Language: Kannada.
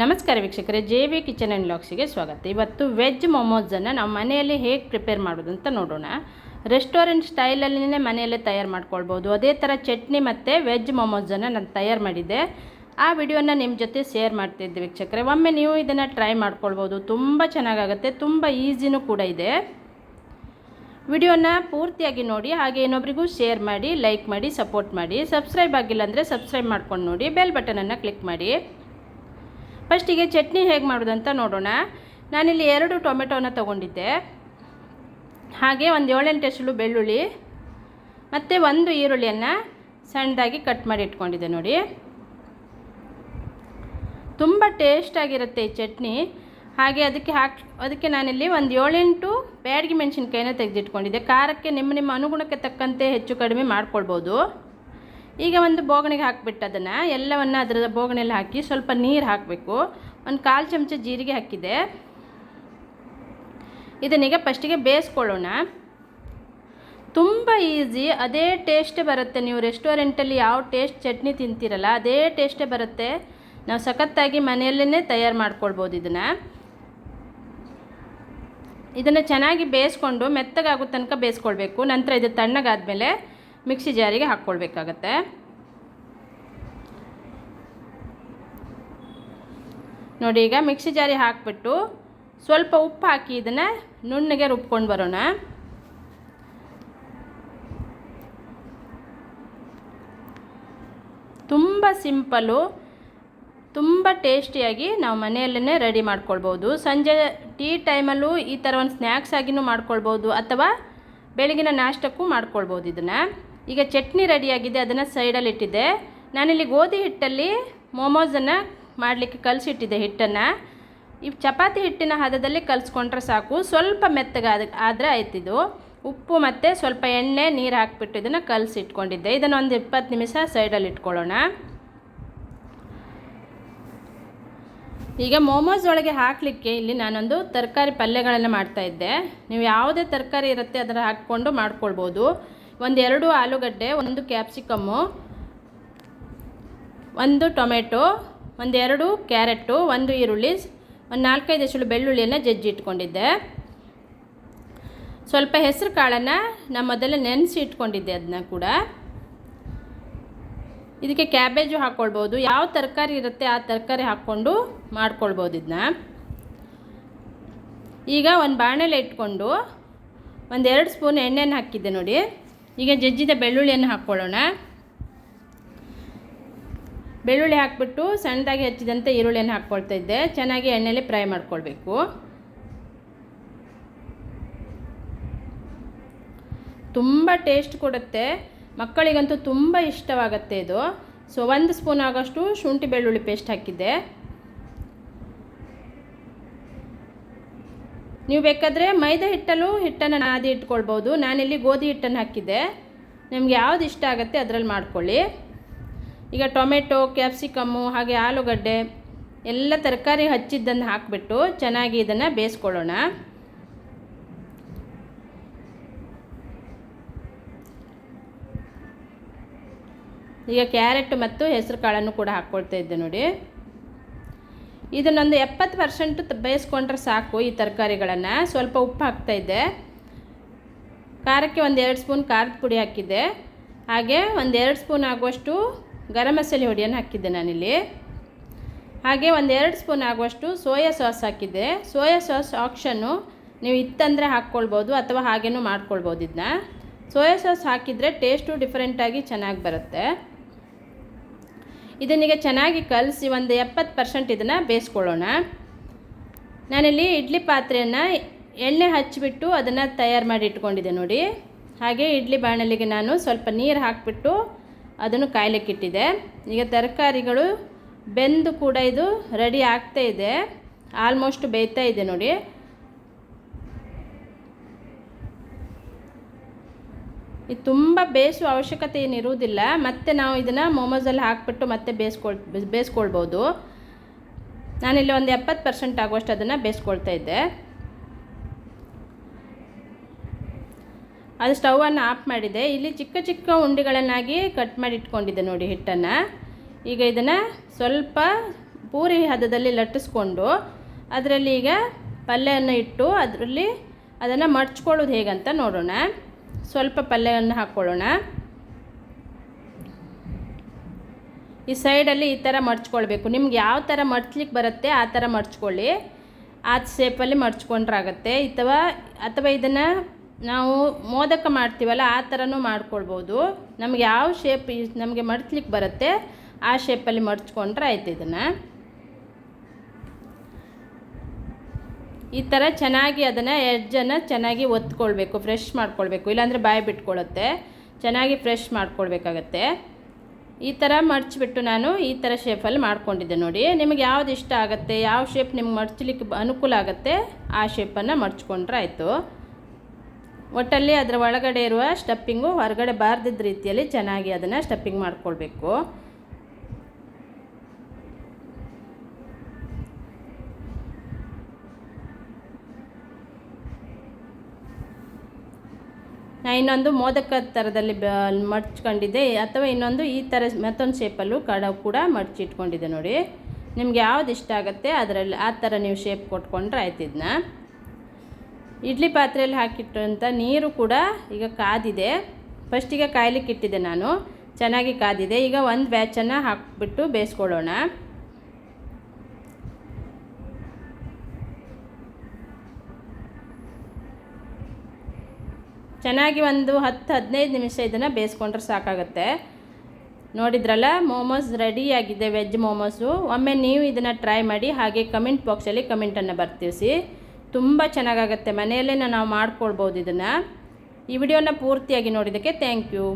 ನಮಸ್ಕಾರ ವೀಕ್ಷಕರೇ, ಜೆ ವಿ ಕಿಚನ್ ಆ್ಯಂಡ್ ಲಾಕ್ಸಿಗೆ ಸ್ವಾಗತ. ಇವತ್ತು ವೆಜ್ ಮೊಮೋಸನ್ನು ನಾವು ಮನೆಯಲ್ಲಿ ಹೇಗೆ ಪ್ರಿಪೇರ್ ಮಾಡೋದು ಅಂತ ನೋಡೋಣ. ರೆಸ್ಟೋರೆಂಟ್ ಸ್ಟೈಲಲ್ಲಿನೇ ಮನೆಯಲ್ಲೇ ತಯಾರು ಮಾಡ್ಕೊಳ್ಬೋದು. ಅದೇ ಥರ ಚಟ್ನಿ ಮತ್ತು ವೆಜ್ ಮೊಮೋಸನ್ನು ನಾನು ತಯಾರು ಮಾಡಿದ್ದೆ. ಆ ವಿಡಿಯೋನ ನಿಮ್ಮ ಜೊತೆ ಶೇರ್ ಮಾಡ್ತಿದ್ದೆ ವೀಕ್ಷಕರೇ. ಒಮ್ಮೆ ನೀವು ಇದನ್ನು ಟ್ರೈ ಮಾಡ್ಕೊಳ್ಬೋದು. ತುಂಬ ಚೆನ್ನಾಗಾಗುತ್ತೆ, ತುಂಬ ಈಸಿನೂ ಕೂಡ ಇದೆ. ವಿಡಿಯೋನ ಪೂರ್ತಿಯಾಗಿ ನೋಡಿ, ಹಾಗೆ ಇನ್ನೊಬ್ರಿಗೂ ಶೇರ್ ಮಾಡಿ, ಲೈಕ್ ಮಾಡಿ, ಸಪೋರ್ಟ್ ಮಾಡಿ. ಸಬ್ಸ್ಕ್ರೈಬ್ ಆಗಿಲ್ಲ ಅಂದರೆ ಸಬ್ಸ್ಕ್ರೈಬ್ ಮಾಡ್ಕೊಂಡು ನೋಡಿ, ಬೆಲ್ ಬಟನನ್ನು ಕ್ಲಿಕ್ ಮಾಡಿ. ಫಸ್ಟಿಗೆ ಚಟ್ನಿ ಹೇಗೆ ಮಾಡೋದು ಅಂತ ನೋಡೋಣ. ನಾನಿಲ್ಲಿ ಎರಡು ಟೊಮೆಟೊನ ತೊಗೊಂಡಿದ್ದೆ. ಹಾಗೆ ಒಂದು ಏಳೆಂಟು ಎಸಳು ಬೆಳ್ಳುಳ್ಳಿ, ಮತ್ತು ಒಂದು ಈರುಳ್ಳಿಯನ್ನು ಸಣ್ಣದಾಗಿ ಕಟ್ ಮಾಡಿ ಇಟ್ಕೊಂಡಿದ್ದೆ ನೋಡಿ. ತುಂಬ ಟೇಸ್ಟಾಗಿರುತ್ತೆ ಈ ಚಟ್ನಿ. ಹಾಗೆ ಅದಕ್ಕೆ ಹಾಕಿ, ಅದಕ್ಕೆ ನಾನಿಲ್ಲಿ ಒಂದು ಏಳೆಂಟು ಬ್ಯಾಡಗಿ ಮೆಣಸಿನ್ಕಾಯಿನ ತೆಗೆದಿಟ್ಕೊಂಡಿದ್ದೆ. ಖಾರಕ್ಕೆ ನಿಮ್ಮ ನಿಮ್ಮ ಅನುಗುಣಕ್ಕೆ ತಕ್ಕಂತೆ ಹೆಚ್ಚು ಕಡಿಮೆ ಮಾಡ್ಕೊಳ್ಬೋದು. ಈಗ ಒಂದು ಬೋಗಣಿಗೆ ಹಾಕಿಬಿಟ್ಟು ಅದನ್ನು ಎಲ್ಲವನ್ನು ಅದರ ಬೋಗಣೆಯಲ್ಲಿ ಹಾಕಿ ಸ್ವಲ್ಪ ನೀರು ಹಾಕಬೇಕು. ಒಂದು ಕಾಲು ಚಮಚ ಜೀರಿಗೆ ಹಾಕಿದೆ. ಇದನ್ನೀಗ ಫಸ್ಟಿಗೆ ಬೇಯಿಸ್ಕೊಳ್ಳೋಣ. ತುಂಬ ಈಸಿ ಅದೇ ಟೇಸ್ಟೇ ಬರುತ್ತೆ. ನೀವು ರೆಸ್ಟೋರೆಂಟಲ್ಲಿ ಯಾವ ಟೇಸ್ಟ್ ಚಟ್ನಿ ತಿಂತೀರಲ್ಲ, ಅದೇ ಟೇಸ್ಟೇ ಬರುತ್ತೆ. ನಾವು ಸಖತ್ತಾಗಿ ಮನೆಯಲ್ಲೇ ತಯಾರು ಮಾಡ್ಕೊಳ್ಬೋದು ಇದನ್ನು. ಇದನ್ನು ಚೆನ್ನಾಗಿ ಬೇಯಿಸ್ಕೊಂಡು ಮೆತ್ತಗಾಗೋ ತನಕ ಬೇಯಿಸ್ಕೊಳ್ಬೇಕು. ನಂತರ ಇದು ತಣ್ಣಗಾದಮೇಲೆ ಮಿಕ್ಸಿ ಜಾರಿಗೆ ಹಾಕ್ಕೊಳ್ಬೇಕಾಗತ್ತೆ. ನೋಡಿ, ಈಗ ಮಿಕ್ಸಿ ಜಾರಿ ಹಾಕಿಬಿಟ್ಟು ಸ್ವಲ್ಪ ಉಪ್ಪು ಹಾಕಿ ಇದನ್ನು ನುಣ್ಣಗೆ ರುಬ್ಕೊಂಡು ಬರೋಣ. ತುಂಬ ಸಿಂಪಲ್ಲು ತುಂಬ ಟೇಸ್ಟಿಯಾಗಿ ನಾವು ಮನೆಯಲ್ಲೇ ರೆಡಿ ಮಾಡ್ಕೊಳ್ಬೋದು. ಸಂಜೆ ಟೀ ಟೈಮಲ್ಲೂ ಈ ಥರ ಒಂದು ಸ್ನ್ಯಾಕ್ಸ್ ಆಗಿನೂ ಮಾಡ್ಕೊಳ್ಬೋದು ಅಥವಾ ಬೆಳಗಿನ ನಾಷ್ಟಕ್ಕೂ ಮಾಡ್ಕೊಳ್ಬೋದು ಇದನ್ನು. ಈಗ ಚಟ್ನಿ ರೆಡಿಯಾಗಿದೆ, ಅದನ್ನು ಸೈಡಲ್ಲಿ ಇಟ್ಟಿದ್ದೆ. ನಾನಿಲ್ಲಿ ಗೋಧಿ ಹಿಟ್ಟಲ್ಲಿ ಮೋಮೋಸನ್ನು ಮಾಡಲಿಕ್ಕೆ ಕಲಸಿಟ್ಟಿದ್ದೆ ಹಿಟ್ಟನ್ನು. ಈ ಚಪಾತಿ ಹಿಟ್ಟಿನ ಹದದಲ್ಲಿ ಕಲಿಸ್ಕೊಂಡ್ರೆ ಸಾಕು. ಸ್ವಲ್ಪ ಮೆತ್ತಗಾದ ಆದರೆ ಆಯ್ತಿದು ಉಪ್ಪು ಮತ್ತು ಸ್ವಲ್ಪ ಎಣ್ಣೆ, ನೀರು ಹಾಕಿಬಿಟ್ಟು ಇದನ್ನು ಕಲಸಿಟ್ಕೊಂಡಿದ್ದೆ. ಇದನ್ನು ಒಂದು ಇಪ್ಪತ್ತು ನಿಮಿಷ ಸೈಡಲ್ಲಿ ಇಟ್ಕೊಳ್ಳೋಣ. ಈಗ ಮೋಮೋಸ್ ಒಳಗೆ ಹಾಕಲಿಕ್ಕೆ ಇಲ್ಲಿ ನಾನೊಂದು ತರಕಾರಿ ಪಲ್ಯಗಳನ್ನು ಮಾಡ್ತಾಯಿದ್ದೆ ನೀವು ಯಾವುದೇ ತರಕಾರಿ ಇರುತ್ತೆ, ಅದನ್ನು ಹಾಕ್ಕೊಂಡು ಮಾಡ್ಕೊಳ್ಬೋದು. ಒಂದು ಎರಡು ಆಲೂಗಡ್ಡೆ, ಒಂದು ಕ್ಯಾಪ್ಸಿಕಮ್ಮು, ಒಂದು ಟೊಮೆಟೊ, ಒಂದೆರಡು ಕ್ಯಾರೆಟು ಒಂದು ಈರುಳ್ಳಿ, ಒಂದು ನಾಲ್ಕೈದು ಎಸಳು ಬೆಳ್ಳುಳ್ಳಿಯನ್ನು ಜಜ್ಜಿ ಇಟ್ಕೊಂಡಿದ್ದೆ ಸ್ವಲ್ಪ ಹೆಸರು ಕಾಳನ್ನು ನಾನು ಮೊದಲೇ ನೆನೆಸಿ ಇಟ್ಕೊಂಡಿದ್ದೆ ಅದನ್ನ ಕೂಡ. ಇದಕ್ಕೆ ಕ್ಯಾಬೇಜು ಹಾಕ್ಕೊಳ್ಬೋದು ಯಾವ ತರಕಾರಿ ಇರುತ್ತೆ ಆ ತರಕಾರಿ ಹಾಕ್ಕೊಂಡು ಮಾಡ್ಕೊಳ್ಬೋದು ಇದನ್ನ ಈಗ ಒಂದು ಬಾಣಲೆ ಇಟ್ಕೊಂಡು ಒಂದೆರಡು ಸ್ಪೂನ್ ಎಣ್ಣೆನ ಹಾಕಿದ್ದೆ ನೋಡಿ. ಈಗ ಜಜ್ಜಿದ ಬೆಳ್ಳುಳ್ಳಿಯನ್ನು ಹಾಕ್ಕೊಳ್ಳೋಣ. ಬೆಳ್ಳುಳ್ಳಿ ಹಾಕ್ಬಿಟ್ಟು ಸಣ್ಣದಾಗಿ ಹೆಚ್ಚಿದಂತೆ ಈರುಳ್ಳಿಯನ್ನು ಹಾಕ್ಕೊಳ್ತಾ ಇದ್ದೆ. ಚೆನ್ನಾಗಿ ಎಣ್ಣೆಯಲ್ಲಿ ಫ್ರೈ ಮಾಡ್ಕೊಳ್ಬೇಕು. ತುಂಬ ಟೇಸ್ಟ್ ಕೊಡುತ್ತೆ. ಮಕ್ಕಳಿಗಂತೂ ತುಂಬ ಇಷ್ಟವಾಗುತ್ತೆ ಇದು. ಸೊ, ಒಂದು ಸ್ಪೂನ್ ಆಗೋಷ್ಟು ಶುಂಠಿ ಬೆಳ್ಳುಳ್ಳಿ ಪೇಸ್ಟ್ ಹಾಕಿದ್ದೆ. ನೀವು ಬೇಕಾದರೆ ಮೈದಾ ಹಿಟ್ಟಲ್ಲೂ ಹಿಟ್ಟನ್ನು ನಾದಿ ಇಟ್ಕೊಳ್ಬೋದು. ನಾನಿಲ್ಲಿ ಗೋಧಿ ಹಿಟ್ಟನ್ನು ಹಾಕಿದ್ದೆ. ನಿಮ್ಗೆ ಯಾವ್ದು ಇಷ್ಟ ಆಗುತ್ತೆ ಅದರಲ್ಲಿ ಮಾಡ್ಕೊಳ್ಳಿ. ಈಗ ಟೊಮೆಟೊ, ಕ್ಯಾಪ್ಸಿಕಮ್ಮು, ಹಾಗೆ ಆಲೂಗಡ್ಡೆ, ಎಲ್ಲ ತರಕಾರಿ ಹಚ್ಚಿದ್ದನ್ನು ಹಾಕಿಬಿಟ್ಟು ಚೆನ್ನಾಗಿ ಇದನ್ನು ಬೇಯಿಸ್ಕೊಳ್ಳೋಣ. ಈಗ ಕ್ಯಾರೆಟ್ ಮತ್ತು ಹೆಸರು ಕಾಳನ್ನು ಕೂಡ ಹಾಕ್ಕೊಳ್ತಾ ಇದ್ದೆ ನೋಡಿ. ಇದನ್ನೊಂದು ಎಪ್ಪತ್ತು ಪರ್ಸೆಂಟ್ ಬೇಯಿಸ್ಕೊಂಡ್ರೆ ಸಾಕು ಈ ತರಕಾರಿಗಳನ್ನು. ಸ್ವಲ್ಪ ಉಪ್ಪು ಹಾಕ್ತಾಯಿದ್ದೆ ಖಾರಕ್ಕೆ ಒಂದು ಎರಡು ಸ್ಪೂನ್ ಖಾರದ ಪುಡಿ ಹಾಕಿದ್ದೆ. ಹಾಗೆ ಒಂದು ಎರಡು ಸ್ಪೂನ್ ಆಗುವಷ್ಟು ಗರಂ ಮಸಾಲೆ ಹುಡಿಯನ್ನು ಹಾಕಿದ್ದೆ ನಾನಿಲ್ಲಿ. ಹಾಗೆ ಒಂದು ಎರಡು ಸ್ಪೂನ್ ಆಗುವಷ್ಟು ಸೋಯಾ ಸಾಸ್ ಹಾಕಿದ್ದೆ. ಸೋಯಾ ಸಾಸ್ ಆಪ್ಷನ್ನು ನೀವು ಇತ್ತಂದರೆ ಹಾಕ್ಕೊಳ್ಬೋದು ಅಥವಾ ಹಾಗೇನೂ ಮಾಡ್ಕೊಳ್ಬೋದು ಇದನ್ನ ಸೋಯಾ ಸಾಸ್ ಹಾಕಿದರೆ ಟೇಸ್ಟು ಡಿಫ್ರೆಂಟಾಗಿ ಚೆನ್ನಾಗಿ ಬರುತ್ತೆ. ಇದನ್ನೀಗ ಚೆನ್ನಾಗಿ ಕಲಸಿ ಒಂದು ಎಪ್ಪತ್ತು ಪರ್ಸೆಂಟ್ ಇದನ್ನು ಬೇಯಿಸ್ಕೊಳ್ಳೋಣ. ನಾನಿಲ್ಲಿ ಇಡ್ಲಿ ಪಾತ್ರೆಯನ್ನು ಎಣ್ಣೆ ಹಚ್ಚಿಬಿಟ್ಟು ಅದನ್ನು ತಯಾರು ಮಾಡಿ ಇಟ್ಕೊಂಡಿದ್ದೆ ನೋಡಿ. ಹಾಗೆ ಇಡ್ಲಿ ಬಾಣಲಿಗೆ ನಾನು ಸ್ವಲ್ಪ ನೀರು ಹಾಕಿಬಿಟ್ಟು ಅದನ್ನು ಕಾಯಲಿಕ್ಕಿಟ್ಟಿದೆ ಈಗ ತರಕಾರಿಗಳು ಬೆಂದು ಕೂಡ ಇದು ರೆಡಿ ಆಗ್ತಾ ಇದೆ. ಆಲ್ಮೋಸ್ಟ್ ಬೇಯ್ತಾ ಇದೆ ನೋಡಿ. ಇದು ತುಂಬ ಬೇಯಿಸುವ ಅವಶ್ಯಕತೆ ಏನಿರುವುದಿಲ್ಲ ಮತ್ತು ನಾವು ಇದನ್ನು ಮೊಮೋಸಲ್ಲಿ ಹಾಕಿಬಿಟ್ಟು ಮತ್ತೆ ಬೇಯಿಸ್ಕೊಳ್ ಬೇಯಿಸ್ಕೊಳ್ಬೋದು ನಾನಿಲ್ಲಿ ಒಂದು ಎಪ್ಪತ್ತು ಪರ್ಸೆಂಟ್ ಆಗುವಷ್ಟು ಅದನ್ನು ಬೇಯಿಸ್ಕೊಳ್ತಾ ಇದ್ದೆ. ಅದು ಸ್ಟವನ್ನು ಆಫ್ ಮಾಡಿದೆ. ಇಲ್ಲಿ ಚಿಕ್ಕ ಚಿಕ್ಕ ಉಂಡೆಗಳನ್ನಾಗಿ ಕಟ್ ಮಾಡಿ ಇಟ್ಕೊಂಡಿದ್ದೆ ನೋಡಿ ಹಿಟ್ಟನ್ನು. ಈಗ ಇದನ್ನು ಸ್ವಲ್ಪ ಪೂರಿ ಹದದಲ್ಲಿ ಲಟ್ಟಿಸ್ಕೊಂಡು ಅದರಲ್ಲಿ ಈಗ ಪಲ್ಯವನ್ನು ಇಟ್ಟು ಅದರಲ್ಲಿ ಅದನ್ನು ಮಡ್ಚ್ಕೊಳ್ಳೋದು ಹೇಗಂತ ನೋಡೋಣ. ಸ್ವಲ್ಪ ಪಲ್ಯವನ್ನು ಹಾಕ್ಕೊಳ್ಳೋಣ. ಈ ಸೈಡಲ್ಲಿ ಈ ಥರ ಮಡ್ಚ್ಕೊಳ್ಬೇಕು ನಿಮ್ಗೆ ಯಾವ ಥರ ಮಡ್ಚ್ಲಿಕ್ಕೆ ಬರುತ್ತೆ ಆ ಥರ ಮಡ್ಚ್ಕೊಳ್ಳಿ ಆ ಶೇಪಲ್ಲಿ ಮಡ್ಚ್ಕೊಂಡ್ರಾಗತ್ತೆ ಅಥವಾ ಅಥವಾ ಇದನ್ನು ನಾವು ಮೋದಕ ಮಾಡ್ತೀವಲ್ಲ, ಆ ಥರನೂ ಮಾಡ್ಕೊಳ್ಬೋದು. ನಮ್ಗೆ ಯಾವ ಶೇಪ್ ನಮಗೆ ಮಡ್ಚ್ಲಿಕ್ಕೆ ಬರುತ್ತೆ, ಆ ಶೇಪಲ್ಲಿ ಮಡ್ಚ್ಕೊಂಡ್ರೆ ಆಯ್ತು ಇದನ್ನು. ಈ ಥರ ಚೆನ್ನಾಗಿ ಅದನ್ನು ಎಡ್ಜನ್ನು ಚೆನ್ನಾಗಿ ಒತ್ಕೊಳ್ಬೇಕು ಫ್ರೆಶ್ ಮಾಡ್ಕೊಳ್ಬೇಕು. ಇಲ್ಲಾಂದರೆ ಬಾಯಿ ಬಿಟ್ಕೊಳ್ಳುತ್ತೆ ಚೆನ್ನಾಗಿ ಫ್ರೆಶ್ ಮಾಡ್ಕೊಳ್ಬೇಕಾಗತ್ತೆ. ಈ ಥರ ಮಡ್ಚಿಬಿಟ್ಟು ನಾನು ಈ ಥರ ಶೇಪಲ್ಲಿ ಮಾಡ್ಕೊಂಡಿದ್ದೆ ನೋಡಿ. ನಿಮಗೆ ಯಾವ್ದು ಇಷ್ಟ ಆಗುತ್ತೆ, ಯಾವ ಶೇಪ್ ನಿಮ್ಗೆ ಮಡ್ಚಲಿಕ್ಕೆ ಅನುಕೂಲ ಆಗುತ್ತೆ, ಆ ಶೇಪನ್ನು ಮಡ್ಚ್ಕೊಂಡ್ರೆ ಆಯಿತು. ಒಟ್ಟಲ್ಲಿ ಅದರ ಒಳಗಡೆ ಇರುವ ಸ್ಟಪ್ಪಿಂಗು ಹೊರಗಡೆ ಬಾರ್ದಿದ್ದ ರೀತಿಯಲ್ಲಿ ಚೆನ್ನಾಗಿ ಅದನ್ನು ಸ್ಟಪ್ಪಿಂಗ್ ಮಾಡ್ಕೊಳ್ಬೇಕು. ಇನ್ನೊಂದು ಮೋದಕ ಥರದಲ್ಲಿ ಬ, ಮಡ್ಚ್ಕೊಂಡಿದ್ದೆ. ಅಥವಾ ಇನ್ನೊಂದು ಈ ಥರ ಮತ್ತೊಂದು ಶೇಪಲ್ಲೂ ಕಡ ಕೂಡ ಮಡ್ಚಿಟ್ಕೊಂಡಿದ್ದೆ ನೋಡಿ. ನಿಮ್ಗೆ ಯಾವ್ದು ಇಷ್ಟ ಆಗುತ್ತೆ ಅದರಲ್ಲಿ, ಆ ಥರ ನೀವು ಶೇಪ್ ಕೊಟ್ಕೊಂಡ್ರೆ ಆಯ್ತಿದ್ನ ಇಡ್ಲಿ ಪಾತ್ರೆಯಲ್ಲಿ ಹಾಕಿಟ್ಟಂಥ ನೀರು ಕೂಡ ಈಗ ಕಾದಿದೆ. ಫಸ್ಟಿಗೆ ಕಾಯ್ಲಿಕ್ಕೆ ಇಟ್ಟಿದ್ದೆ ನಾನು. ಚೆನ್ನಾಗಿ ಕಾದಿದೆ. ಈಗ ಒಂದು ಬ್ಯಾಚನ್ನು ಹಾಕಿಬಿಟ್ಟು ಬೇಯಿಸ್ಕೊಳ್ಳೋಣ. ಚೆನ್ನಾಗಿ ಒಂದು ಹತ್ತು ಹದಿನೈದು ನಿಮಿಷ ಇದನ್ನು ಬೇಯಿಸ್ಕೊಂಡ್ರೆ ಸಾಕಾಗುತ್ತೆ. ನೋಡಿದ್ರಲ್ಲ, ಮೋಮೋಸ್ ರೆಡಿಯಾಗಿದೆ ವೆಜ್ ಮೋಮೋಸು. ಒಮ್ಮೆ ನೀವು ಇದನ್ನು ಟ್ರೈ ಮಾಡಿ, ಹಾಗೆ ಕಮೆಂಟ್ ಬಾಕ್ಸಲ್ಲಿ ಕಮೆಂಟನ್ನು ಬರ್ತಿಸಿ ತುಂಬ ಚೆನ್ನಾಗಾಗತ್ತೆ. ಮನೆಯಲ್ಲೇ ನಾವು ಮಾಡ್ಕೊಳ್ಬೋದು ಇದನ್ನು. ಈ ವಿಡಿಯೋನ ಪೂರ್ತಿಯಾಗಿ ನೋಡಿದ್ದಕ್ಕೆ ಥ್ಯಾಂಕ್ ಯು